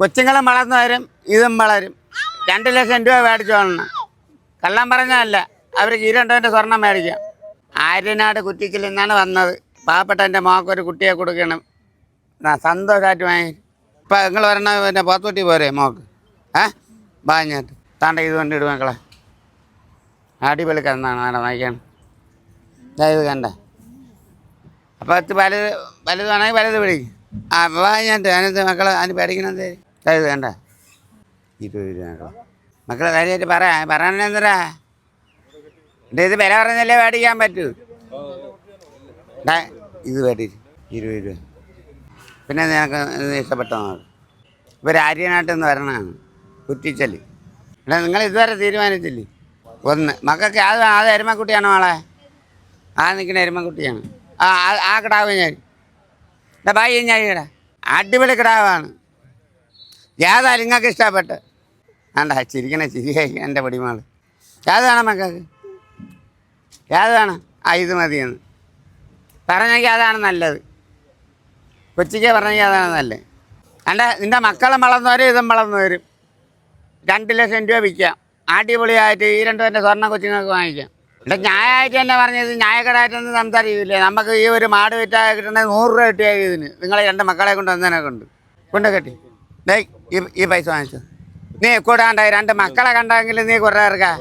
കൊച്ചുങ്ങളും വളർന്നു വരും ഇതും വളരും. രണ്ട് ലക്ഷം രൂപ മേടിച്ചു മേടിച്ചോളണം കള്ളം പറഞ്ഞതല്ല അവർക്ക് ഈ രണ്ടോന്റെ സ്വർണം മേടിക്കാം. ആര്യനാട് കുറ്റിക്കിൽ നിന്നാണ് വന്നത്. പാവപ്പെട്ട എന്റെ മോക്കൊരു കുട്ടിയെ കൊടുക്കണം. സന്തോഷമായിട്ട് വാങ്ങി. ഇപ്പം നിങ്ങൾ വരണ പിന്നെ പോത്തുകുട്ടി പോരെ മോക്ക്? ഏ? ബാഞ്ഞാട്ട് താണ്ട ഇത് കൊണ്ട് ഇടും മക്കളെ. അടിപൊളി കന്നാണ് ആടെ വാങ്ങിക്കാൻ. ഇത് കണ്ട. അപ്പോൾ ഇത് വലുത് വേണമെങ്കിൽ വലുത് പിടിക്കും. ആ വാങ്ങിയിട്ട് അതിനകത്ത് മക്കളെ അതിന് പേടിക്കണത്? ഇത് കണ്ട ഇരുപത് രൂപ മക്കളെ കാര്യമായിട്ട് പറ. പറയാനെന്തരാ എന്റെ ഇത് വില പറഞ്ഞല്ലേ മേടിക്കാൻ പറ്റൂ? ഇത് വേണ്ടി ഇരുപത് രൂപ. പിന്നെ നിനക്ക് ഇഷ്ടപ്പെട്ടതാണ്. ഇഷ്ടപ്പെട്ടോ ഇവർ ആര്യനാട്ടിൽ നിന്ന് വരണതാണ്. കുറ്റിച്ചൽ അല്ല നിങ്ങൾ ഇതുവരെ തീരുമാനിച്ചില്ലേ? ഒന്ന്. മക്കൾക്ക് അത് അത് എരുമക്കുട്ടിയാണോ ആളെ? ആ നിൽക്കുന്ന എരുമക്കുട്ടിയാണ്. ആ ആ- കിടാവ് ഞാൻ. എന്താ ബായി ഞാൻ അടിപൊളി കിടാവാണ്. ഏതാ നിങ്ങൾക്ക് ഇഷ്ടപ്പെട്ട്. വേണ്ട ചിരിക്കണ ചിരിയായി എന്റെ പൊടിമാൾ ഏത് വേണം മക്കൾക്ക്? ഏത് വേണം? ആ ഇത് മതിയെന്ന്. പറഞ്ഞെങ്കിൽ അതാണ് നല്ലത്. കൊച്ചിക്ക് പറഞ്ഞെങ്കിൽ അതാണ് നല്ലത്. അല്ല നിന്റെ മക്കളും വളർന്നു വരും ഇതും വളർന്നു വരും. രണ്ട് ലക്ഷം രൂപ വിൽക്കാം. അടിപൊളിയായിട്ട് ഈ രണ്ടു പേരുടെ സ്വർണം കൊച്ചിങ്ങൾക്ക് വാങ്ങിക്കാം. ഇവിടെ ന്യായമായിട്ട് തന്നെ പറഞ്ഞത് ന്യായക്കടായിട്ടൊന്നും സംസാരിക്കില്ലേ? നമുക്ക് ഈ ഒരു മാട് വിറ്റാ കിട്ടണത് നൂറ് രൂപ കിട്ടിയാൽ ഇതിന്. നിങ്ങളെ രണ്ട് മക്കളെ കൊണ്ട് വന്നതിനെ കൊണ്ട്. കൊണ്ട് കെട്ടി ഈ ഈ പൈസ വാങ്ങിച്ചു? നീ കൂടാണ്ടായി രണ്ട് മക്കളെ കണ്ടെങ്കിൽ നീ കുറേ ഇറക്കാം